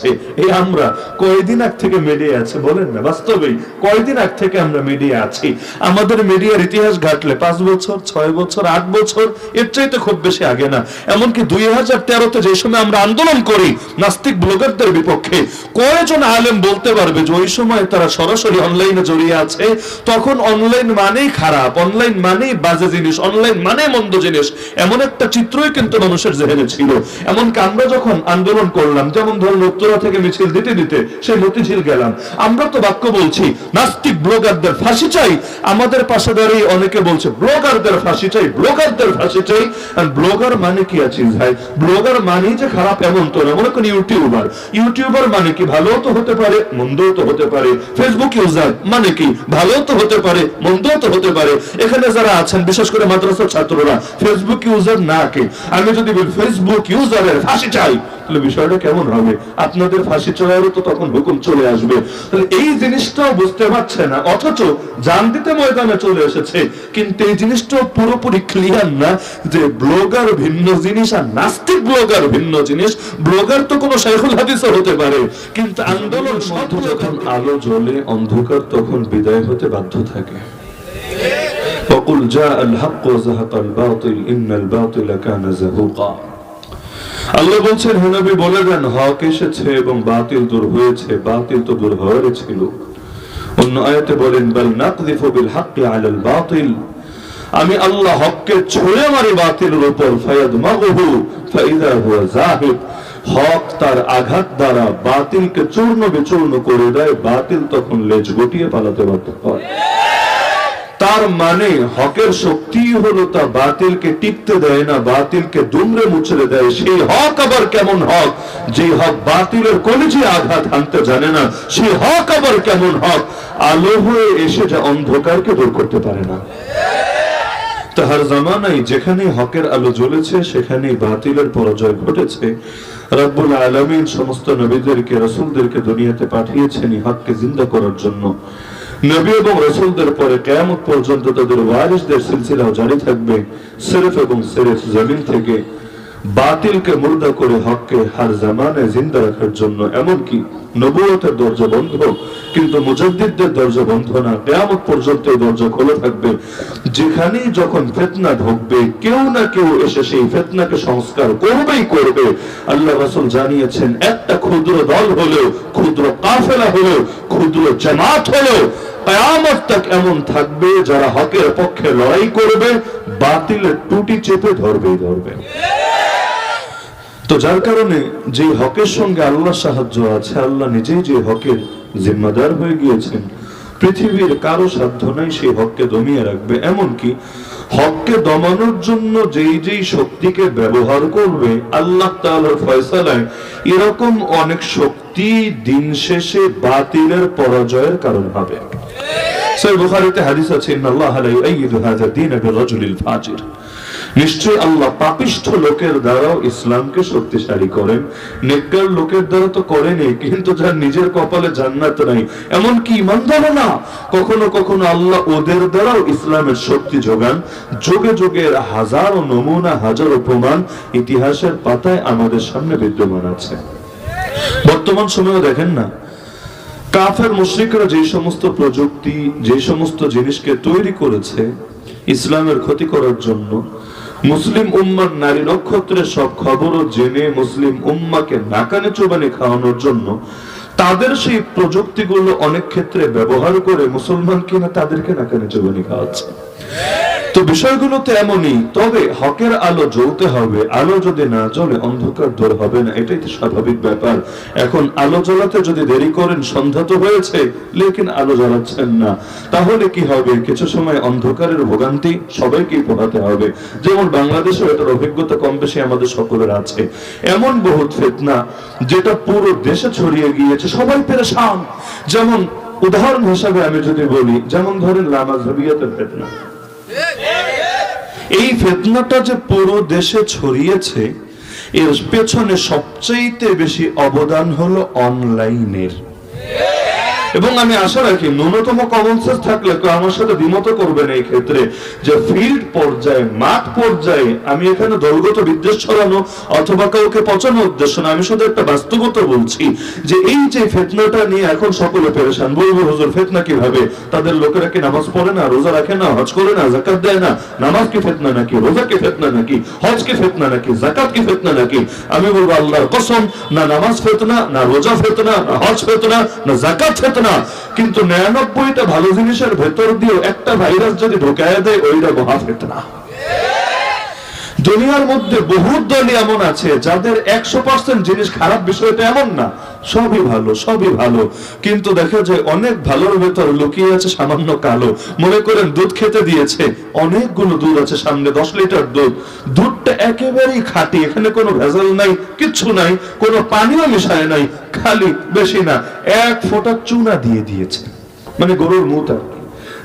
আন্দোলন করি, নাস্তিক ব্লগারদের বিপক্ষে, কয়জন আলেম বলতে পারবে যে ওই সময় তারা সরাসরি অনলাইনে জড়িয়ে আছে? তখন অনলাইন মানেই খারাপ অনলাইন মানেই বাজে জিনিস অনলাইন মানে মন্দ জিনিস। এমন একটা চিত্রই কিন্তু মানুষের জেহেনে ছিল। এমনকি আমরা যখন আন্দোলন করলাম, যেমন ধরুন উত্তরা থেকে মিছিল দিতে দিতে সেই মতিঝিল গেলাম। আমরা তো বাক্য বলছি, নাস্তিক ব্লগারদের ফাঁসি চাই, আমাদের পাশে দাঁড়িয়ে অনেকে বলছে, ব্লগারদের ফাঁসি চাই, ব্লগারদের ফাঁসি চাই। ব্লগার মানে কি আছে ভাই? ব্লগার মানে যে খারাপ এমন তো না, মনে করেন ইউটিউবার। ইউটিউবার মানে কি? ভালো তো হতে পারে, মন্দও তো হতে পারে। ফেসবুক ইউজার মানে কি? ভালো তো হতে পারে, মন্দও তো হতে পারে। এখানে যারা আছেন, বিশেষ করে মাদ্রাসার ছাত্ররা ফেসবুক ইউজার না কে? আমি যদি ফেসবুক ইউজারের ফাঁসি চাই, তাহলে বিষয়টা কেমন হবে? আপনাদের ফাঁসি চড়ারও তো তখন হুকুম চলে আসবে তাহলে এই জিনিসটাও বুঝতে পারছে না অথচ জান দিতে ময়দানে চলে এসেছে কিন্তু এই জিনিসটাও পুরোপুরি ক্লিয়ার না যে ব্লগার ভিন্ন জিনিস আর নাস্তিক ব্লগার ভিন্ন জিনিস ব্লগার তো কোনো শাইখুল হাদিসও হতে পারে কিন্তু আন্দোলন মধ্য যখন আলো জ্বলে অন্ধকার তখন বিদায় হতে বাধ্য থাকে وقل جاء الحق وزهق الباطل إن الباطل كان زهوقا আল্লাহ বলছেন, হে নবী, বলে দেন, হক এসেছে এবং বাতিল দূর হয়েছে, বাতিল তো দূর হওয়ারই ছিল। অন্য আয়াতে বলেন, বাল নাকযিফু বিল হাক্কি আলাল বাতিল। আমি আল্লাহ হককে ছুঁড়ে মারি বাতিলের উপর, ফায়াদমাগুহু ফাইদা হুয়া যাহিব হক তার আঘাত দ্বারা বাতিলকে চূর্ণ বিচূর্ণ করে দেয়, বাতিল তখন লেজ গুটিয়ে পালাতে বাধ্য হয়। তার মানে হকের শক্তি হলো তা বাতিলকে টিকতে দেয় না, বাতিলকে দুমড়ে মুচড়ে দেয়। সেই হক আবার কেমন হক? যে হক বাতিলের কলেজে আঘাত হানতে জানে না সেই হক আবার কেমন হক? আলো হয়ে এসে যা অন্ধকারকে দূর করতে পারে না। তাহার জামানায় যেখানে হকের আলো জ্বলেছে সেখানে বাতিলের পরাজয় ঘটেছে। রব্বুল আলমিন সমস্ত নবীদেরকে, রসুলদেরকে দুনিয়াতে পাঠিয়েছেন হককে জিন্দা করার জন্য। নবী এবং রসুলদের পরে কেয়ামত পর্যন্ত তাদের ওয়ারিসদের সিলসিলাও জারি থাকবে সেরেফ এবং সেরেফ জমিন থেকে। বাতিলকে মুর্দা করে হককে হার জামানে জিন্দা রাখার জন্য, এমনকি নবুয়তের দরজা বন্ধ। কিন্তু মুজাদ্দিদদের দরজা বন্ধ না। কেয়ামত পর্যন্ত এই দরজা খোলা থাকবে। যেখানেই যখন ফেতনা ঢুকবে, কেউ না কেউ এসে সেই ফেতনাকে সংস্কার করবেই করবে। আল্লাহ রাসূল জানিয়েছেন, একটা ক্ষুদ্র দল হলেও, ক্ষুদ্র কাফেলা হলেও, ক্ষুদ্র জামাত হলেও, কেয়ামত তক এমন থাকবে যারা হকের পক্ষে লড়াই করবে, বাতিলের টুটি চেপে ধরবেই ধরবে। তো যার কারণে যে হকের সঙ্গে আল্লাহ সাহায্য আছে, আল্লাহ নিজেই যে হকের জিম্মাদার হয়ে গিয়েছেন, পৃথিবীর কারও সাধ্য নাই সেই হককে দমিয়ে রাখবে। এমনকি হককে দমানোর জন্য যেই যেই শক্তিকে ব্যবহার করবে, আল্লাহ তাআলার ফয়সালায় এরকম অনেক শক্তি দিন শেষে বাতিলের পরাজয়ের কারণ হবে। সহিহ বুখারীতে হাদিস আছে, ইন্নাল্লাহা লা ইউআইয়িদু হাযা দ্বীন বিরাজুলিল ফাজির। নিশ্চয় আল্লাহ পাপিষ্ঠ লোকের দ্বারাও ইসলামকে শক্তিশালী করেন। নেককার লোকের দ্বারা তো করেনি, কিন্তু যার নিজের কপালে জান্নাত নাই এমন কি ইমানদারও না। কখনো কখনো আল্লাহ ওদের দ্বারাও ইসলামের শক্তি যোগান। যুগে যুগের হাজারো নমুনা, হাজারো প্রমাণ ইতিহাসের পাতায় আমাদের সামনে বিদ্যমান আছে। বর্তমান সময়ে দেখেন না? কাফের মুশরিকরা যে সমস্ত প্রযুক্তি যে সমস্ত জিনিসকে তৈরি করেছে, ইসলামের ক্ষতি করার জন্য মুসলিম উম্মার নারী নক্ষত্রের সব খবরও জেনে মুসলিম উম্মাকে নাকানে চোবানে খাওয়ানোর জন্য তাদের সেই প্রযুক্তিগুলো অনেক ক্ষেত্রে ব্যবহার করে মুসলমান কিনা তাদেরকে নাকানে চোবানি খাওয়াচ্ছে। তো বিষয়গুলো তো এমনই, তবে হকের আলো জ্বলতে হবে, আলো যদি না জ্বলে অন্ধকার দূর হবে না, এটাই তো স্বাভাবিক ব্যাপার। এখন আলো জ্বলাতে যদি দেরি করেন, সন্ধ্যা তো হয়েছে, লেকিন আলো জ্বালাচ্ছেন না। তাহলে কি হবে? কিছু সময় অন্ধকারের ভোগান্তি সবাইকেই পোহাতে হবে। যেমন বাংলাদেশেও এটার অভিজ্ঞতা কম বেশি আমাদের সকলের আছে। এমন বহুত ফেতনা যেটা পুরো দেশে ছড়িয়ে গিয়েছে, সবাই পেরেশান। যেমন উদাহরণ হিসাবে আমি যদি বলি, যেমন ধরেন লামাজহাবিয়াতের ফেতনা। এই ফেতনাটা যে পুরো দেশে ছড়িয়েছে এর পেছনে সবচেয়ে বেশি অবদান হলো অনলাইনের এবং আমি আশা রাখি ন্যূনতম কমন সেন্স থাকলে কেউ আমার সাথে দ্বিমত করবেন এই ক্ষেত্রে যে ফিল্ড পর্যায়ে, মাঠ পর্যায়ে আমি এখানে দলগত বিদ্বেষ ছড়ানো অথবা কাউকে পচানো উদ্দেশ্য না, আমি শুধু একটা বাস্তবতা বলছি যে এই যে ফেতনাটা নিয়ে এখন সকলে পেরেশান। বলব, হুজুর, ফেতনা কীভাবে? তাদের লোকেরা কি নামাজ পড়ে না, রোজা রাখে না, হজ করে না জাকাত দেয় না? নামাজ কি ফেতনা নাকি? রোজা কি ফেতনা নাকি? হজ কি ফেতনা নাকি? জাকাত কি ফেতনা নাকি? আমি বলব, আল্লাহর কসম, না নামাজ ফেতনা, না রোজা ফেতনা, না হজ ফেতনা, না জাকাত ফেতনা কিন্তু নিরানব্বইটা ভালো জিনিসের ভেতর দিয়েও একটা ভাইরাস যদি ঢোকায় দেয়, ওইটা মহা ফেতনা দুনিয়ার মধ্যে বহু দলই এমন আছে, যাদের একশো পার্সেন্ট জিনিস খারাপ বিষয়টা এমন না, সবই ভালো সবই ভালো। কিন্তু দেখা যায় অনেক ভালোর ভেতর লুকিয়ে আছে সামান্য কালো। মনে করেন দুধ খেতে দিয়েছে, অনেকগুলো দুধ আছে সামনে, দশ লিটার দুধ। দুধটা একেবারেই খাঁটি, এখানে কোনো ভেজাল নাই, কিচ্ছু নাই, কোনো পানিও মিশায় নাই। খালি বেশি না এক ফোঁটা চুনা দিয়ে দিয়েছে মানে গরুর কি।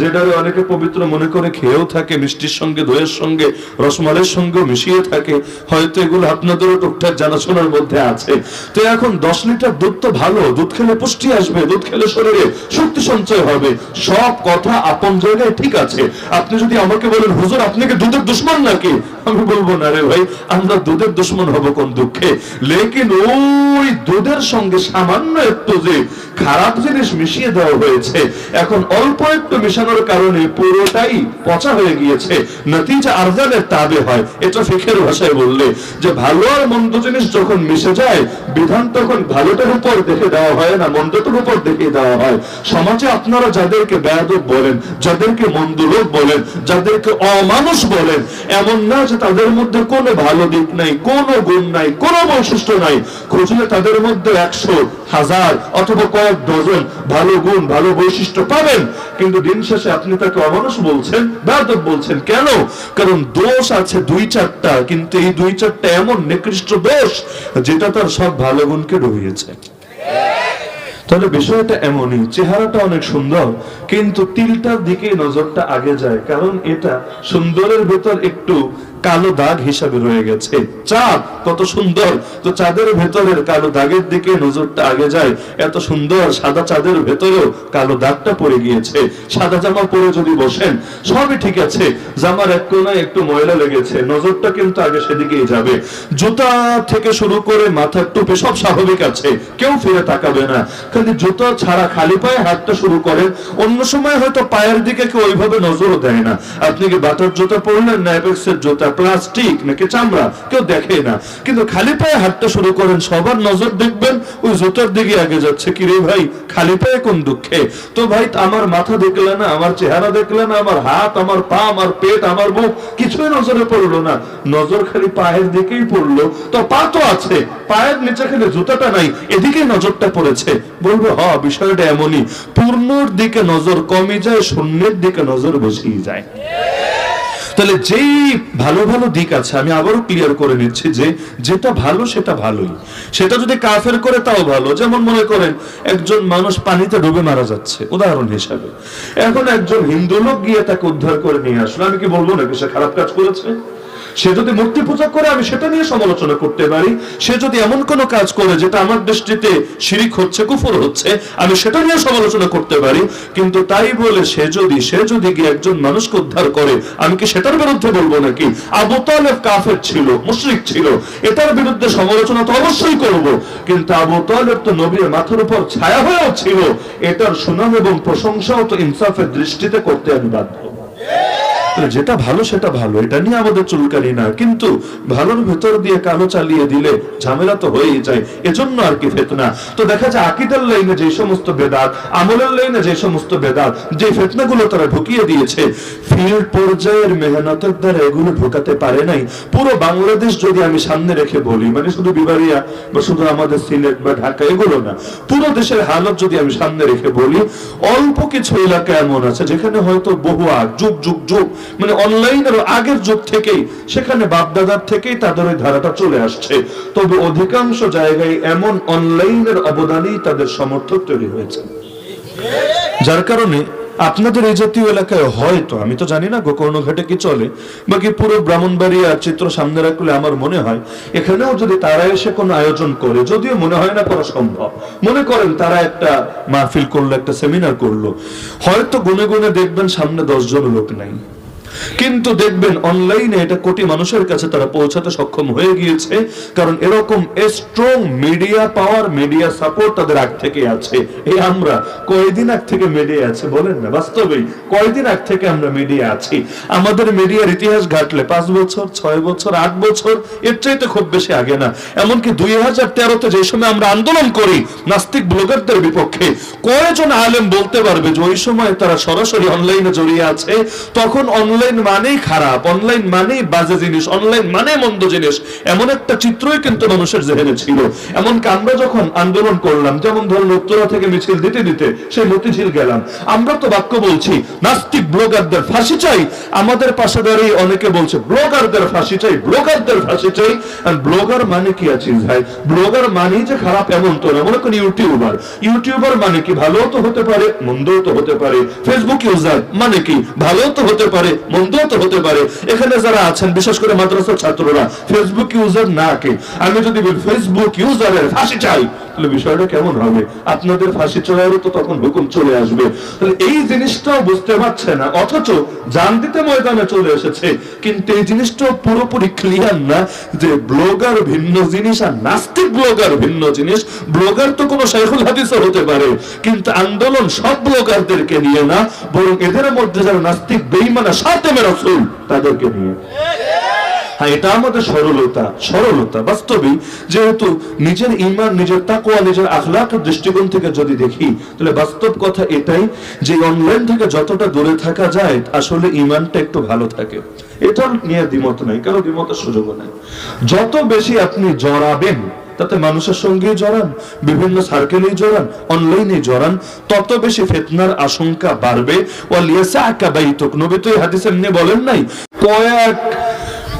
যেটারে অনেকে পবিত্র মনে করে খেয়েও থাকে, মিষ্টির সঙ্গে, দইয়ের সঙ্গে রসমালের সঙ্গে মিশিয়ে থাকে। হয়তো এগুলো আপনাদেরও টুকটাক জানাশোনার মধ্যে আছে। তো এখন দশ লিটার দুধ তো ভালো, দুধ খেলে পুষ্টি আসবে, দুধ খেলে শরীরে শক্তি সঞ্চয় হবে। সব কথা আপন জায়গায় ঠিক আছে। আপনি যদি আমাকে বলেন, হুজুর আপনাকে দুধের দুশ্মন নাকি? আমি বলব, না রে ভাই, আমরা দুধের দুশ্মন হব কোন দুঃখে? লেকিন ওই দুধের সঙ্গে সামান্য একটু যে খারাপ জিনিস মিশিয়ে দেওয়া হয়েছে, এখন অল্প একটু মিশানোর কারণে পুরোটাই পচা হয়ে গিয়েছে। নতিজা আরজানের তাবে হয়। এটা ফিখের ভাষায় বললে যে ভালো আর মন্দ জিনিস যখন মিশে যায়, বিধান তখন ভালোটার উপর দেখে দেওয়া হয় না, মন্দটার উপর দেখে দেওয়া হয়। সমাজে আপনারা যাদেরকে বেয়াদব বলেন, যাদেরকে মন্দ লোক বলেন, যাদেরকে অমানুষ বলেন, এমন না যে তাদের মধ্যে কোনো ভালো দিক নাই, কোনো গুণ নাই, কোনো বৈশিষ্ট্য নাই। খুঁজলে তাদের মধ্যে একশো হাজার অথবা কয়েক ডজন ভালো গুণ, ভালো বৈশিষ্ট্য পাবেন। কিন্তু দিন শেষে আপনি তাকে অমানুষ বলছেন, বেয়াদব বলছেন। কেন? কারণ দোষ আছে দুই চারটা, কিন্তু এই দুই চারটা এমন নিকৃষ্ট দোষ যেটা তার সব ভালো গুণকে ডুবিয়েছে। তাহলে বিষয়টা এমনই, চেহারাটা অনেক সুন্দর, কিন্তু তিলটার দিকে নজরটা আগে যায়, কারণ এটা সুন্দরের ভেতর একটু কালো দাগ হিসাবে রয়ে গেছে। চাঁদ, কত সুন্দর। তো চাঁদের ভেতরের কালো দাগের দিকে নজরটা আগে যায়। এত সুন্দর, সাদা চাঁদের ভেতরেও কালো দাগটা পড়ে গিয়েছে। সাদা জামা পরে যদি বসেন, সবই ঠিক আছে। জামার এক কোনায় একটু ময়লা লেগেছে। নজরটা কিন্তু আগে সেদিকেই যাবে। জুতা থেকে শুরু করে মাথার টুপে সব স্বাভাবিক আছে। কেউ ফিরে তাকাবে না। খালি জুতা ছাড়া খালি পায়ে হাঁটতে শুরু করেন। অন্য সময় হয়তো পায়ের দিকে কেউ ওইভাবে নজরও দেয় না। আপনি কি বাটার জুতা পরলেন না জুতা? প্লাস্টিক নাকি চামড়া? কেউ দেখে না। কিন্তু খালি পায়ে হাঁটতে শুরু করেন, সবার নজর দেখবেন, ওই জুতার দিকে আগে যাচ্ছে। কি রে ভাই, খালি পায়ে কোন দুঃখে? তো ভাই, আমার মাথা দেখলে না, আমার চেহারা দেখলে না, আমার হাত, আমার পা, আমার পেট, আমার বুক, কিছুই নজরে পড়ল না। নজর খালি পায়ের দিকেই পড়ল। তো পা তো আছে, পায়ের নিচে খালি জুতাটা নাই, এদিকে নজরটা পড়েছে। বলব, হ, বিষয়টা এমনই। পূর্ণর দিকে নজর কমে যায়, শূন্যের দিকে নজর বেশি যায়। তাহলে যেই ভালো ভালো দিক আছে, আমি আবারও ক্লিয়ার করে নিচ্ছি যে যেটা ভালো সেটা ভালোই। সেটা যদি কাফের করে, তাও ভালো। যেমন মনে করেন, একজন মানুষ পানিতে ডুবে মারা যাচ্ছে, উদাহরণ হিসাবে। এখন একজন হিন্দু লোক গিয়ে তাকে উদ্ধার করে নিয়ে আসলো। আমি কি বলব নাকি? সে খারাপ কাজ করেছে? সে যদি মূর্তি পূজা করে, আমি সেটা নিয়ে সমালোচনা করতে পারি। সে যদি এমন কোন কাজ করে যেটা আমার দৃষ্টিতে শিরিক হচ্ছে, কুফর হচ্ছে, আমি সেটা নিয়ে সমালোচনা করতে পারি। কিন্তু তাই বলে সে যদি সে যদি গিয়ে একজন মানুষকে উদ্ধার করে, আমি কি সেটার বিরুদ্ধে বলব নাকি? আবু তালেব কাফের ছিল, মুশরিক ছিল। এটার বিরুদ্ধে সমালোচনা তো অবশ্যই করব। কিন্তু আবু তালেব তো নবীর মাথার উপর ছায়া হয়েও ছিল। এটার সুনাম এবং প্রশংসাও তো ইনসাফের দৃষ্টিতে করতে আমি বাধ্য। তো যেটা ভালো সেটা ভালো, এটা নিয়ে আমাদের চুলকানি না। কিন্তু ভালোর ভেতর দিয়ে কালো চালিয়ে দিলে ঝামেলা তো হয়েই যায়, এজন্য আর কি ফেতনা। তো দেখা যায় আকিদার লাইনে যে সমস্ত বেদাত, আমলের লাইনে যে সমস্ত বেদাত যে ফেতনাগুলো তারা ঢুকিয়ে দিয়েছে ফিল্ড পর্যায়ের মেহনতের দ্বারা এগুলো ঢোকাতে পারে নাই। পুরো বাংলাদেশ যদি আমি সামনে রেখে বলি মানে শুধু বিবারিয়া বা শুধু আমাদের সিলেট বা ঢাকা, এগুলো না। পুরো দেশের হালত যদি আমি সামনে রেখে বলি, অল্প কিছু এলাকা এমন আছে যেখানে হয়তো বহু আগ, যুগ যুগ যুগ মানে অনলাইনের আগের যুগ থেকেই, সেখানে বাপদাদার থেকেই তাদের ওই ধারাটা চলে আসছে। তবে অধিকাংশ জায়গায় এমন অনলাইনের অবদানেই তাদের সমর্থক তৈরি হয়েছে। যার কারণে আপনাদের এই জাতীয় এলাকায় হয়তো, আমি তো জানি না গোকর্ণ ঘাটে কি চলে, বাকি পুরো ব্রাহ্মণবাড়িয়ার চিত্র সামনে রাখলে আমার মনে হয়, এখানেও যদি তারা এসে কোনো আয়োজন করে, যদিও মনে হয় না করা সম্ভব। মনে করেন তারা একটা মাহফিল করল, একটা সেমিনার করল। হয়তো গুনে গুনে দেখবেন সামনে দশজন লোক নাই। কিন্তু দেখবেন অনলাইনে এটা কোটি মানুষের কাছে তারা পৌঁছাতে সক্ষম হয়ে গিয়েছে, কারণ এরকম strong media power media support তাদের আগ থেকে আছে। এই আমরা কয়দিন আগ থেকে মিডিয়া আছে বলেন না বাস্তবেই কয়দিন আগ থেকে আমরা মিডিয়া আছি? আমাদের মিডিয়ার ইতিহাস ঘাটলে পাঁচ বছর, ছয় বছর, আট বছর, এর চাইতে খুব বেশি আগে না। এমনকি দুই হাজার তেরোতে যে সময় আমরা আন্দোলন করি, নাস্তিক ব্লগারদের বিপক্ষে কয়েকজন আলেম বলতে পারবে যে ওই সময় তারা সরাসরি অনলাইনে জড়িয়ে আছে? তখন অনলাইন মানেই খারাপ অনলাইন মানেই বাজে জিনিস অনলাইন মানে মন্দ জিনিস। এমন একটা চিত্রই কিন্তু মানুষের জেহেনে ছিল। এমনকি আমরা যখন আন্দোলন করলাম, যেমন ধরুন উত্তরা থেকে মিছিল দিতে দিতে সেই মতিঝিল গেলাম। আমরা তো বাক্য বলছি, নাস্তিক ব্লগারদের ফাঁসি চাই। আমাদের পাশে দাঁড়িয়ে অনেকে বলছে, ব্লগারদের ফাঁসি চাই, ব্লগারদের ফাঁসি চাই। ব্লগার মানে কি আছে ভাই? ব্লগার মানে যে খারাপ এমন তো না। মনে করেন ইউটিউবার। ইউটিউবার মানে কি? ভালো তো হতে পারে, মন্দও তো হতে পারে। ফেসবুক ইউজার মানে কি? ভালো তো হতে পারে মন্দও তো হতে পারে। এখানে যারা আছেন, বিশেষ করে মাদ্রাসার ছাত্ররা ফেসবুক ইউজার না কে? আমি যদি ফেসবুক ইউজারের ফাঁসি চাই। তাহলে বিষয়টা কেমন হবে? আপনাদের ফাঁসি চড়ারও তো তখন হুকুম চলে আসবে। তাহলে এই জিনিসটাও বুঝতে পারছে না, অথচ জান দিতে ময়দানে চলে এসেছে। কিন্তু এই জিনিসটাও পুরোপুরি ক্লিয়ার না যে ব্লগার ভিন্ন জিনিস আর নাস্তিক ব্লগার ভিন্ন জিনিস। ব্লগার তো কোনো শাইখুল হাদিসও হতে পারে, কিন্তু আন্দোলন সব ব্লগারদেরকে নিয়ে না, বরং এদের মধ্যে যারা নাস্তিক বেইমানা সাতেমের রসুল, তাদেরকে নিয়ে। হ্যাঁ এটা আমাদের সরলতা সরলতা বাস্তবিক যেহেতু নিজের ইমান নিজের তাকোয়া নিজের আখলাকের দৃষ্টিকোণ থেকে যদি দেখি, তাহলে বাস্তব কথা এটাই যে অনলাইন থেকে যতটা দূরে থাকা যায়, আসলে ইমানটা একটু ভালো থাকে। এটা নিয়ে দ্বিমত নাই, কারও দ্বিমতের সুযোগও নাই। যত বেশি আপনি জড়াবেন, তাতে মানুষের সঙ্গে জড়ান, বিভিন্ন সার্কেলেই জড়ান অনলাইনে জড়ান, তত বেশি ফেতনার আশঙ্কা বাড়বে। ওয়ালিয়াসা আকাবাইতুক নবী তো এই হাদিসে এমনি বলেন নাই, কয়েক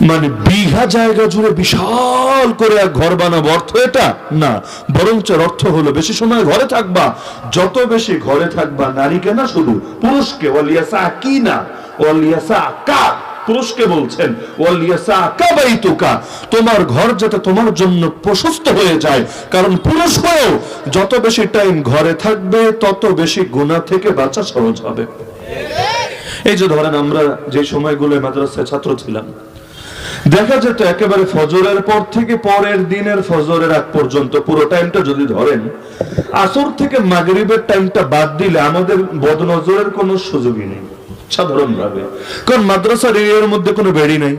মানে বিঘা জায়গা জুড়ে বিশাল করে এক ঘর বানাবো। অর্থ এটা? না। বরঞ্চ অর্থ হলো, বেশি সময় ঘরে থাকবা, যত বেশি ঘরে থাকবা, নারীকে না শুধু, পুরুষকে, ওয়ালিয়াসা কি না ওয়ালিয়াসা কা পুরুষকে বলছেন তোমার ঘর যাতে তোমার জন্য প্রশস্ত হয়ে যায়। কারণ পুরুষ হয়েও যত বেশি টাইম ঘরে থাকবে, তত বেশি গুনাহ থেকে বাঁচা সহজ হবে। এই যে ধরেন আমরা যে সময়গুলো মাদ্রাসায় ছাত্র ছিলাম দেখা যেত একেবারে ফজরের পর থেকে পরের দিনের ফজরের আগ পর্যন্ত, পুরো টাইমটা যদি ধরেন, আসর থেকে মাগরিবের টাইমটা বাদ দিলে আমাদের বদনজরের কোনো সুযোগই নেই, সাধারণভাবে। কারণ মাদ্রাসার এরিয়ার মধ্যে কোনো বেড়ি নেই।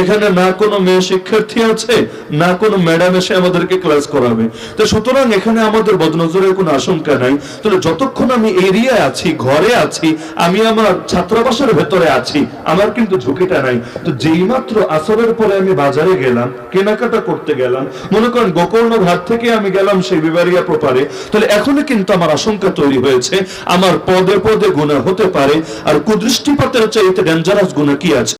এখানে না কোনো মেয়ে শিক্ষার্থী আছে, না কোনো ম্যাডাম এসে আমাদেরকে ক্লাস করাবে। তো সুতরাং এখানে আমাদের বদনজরের কোনো আশঙ্কা নাই। তাহলে যতক্ষণ আমি এরিয়ায় আছি, ঘরে আছি, আমি আমার ছাত্রাবাসের ভেতরে আছি, আমার কিন্তু ঝুঁকিটা নাই। তো যেই মাত্র আসরের পরে আমি বাজারে গেলাম, কেনাকাটা করতে গেলাম, মনে করেন গোকর্ণ ঘাট থেকে আমি গেলাম সেই বিবারিয়া প্রপারে, তাহলে এখনই কিন্তু আমার আশঙ্কা তৈরি হয়েছে। আমার পদে পদে গুণা হতে পারে, আর কুদৃষ্টিপাতের চাইতে ডেঞ্জারাস গুণা কি আছে?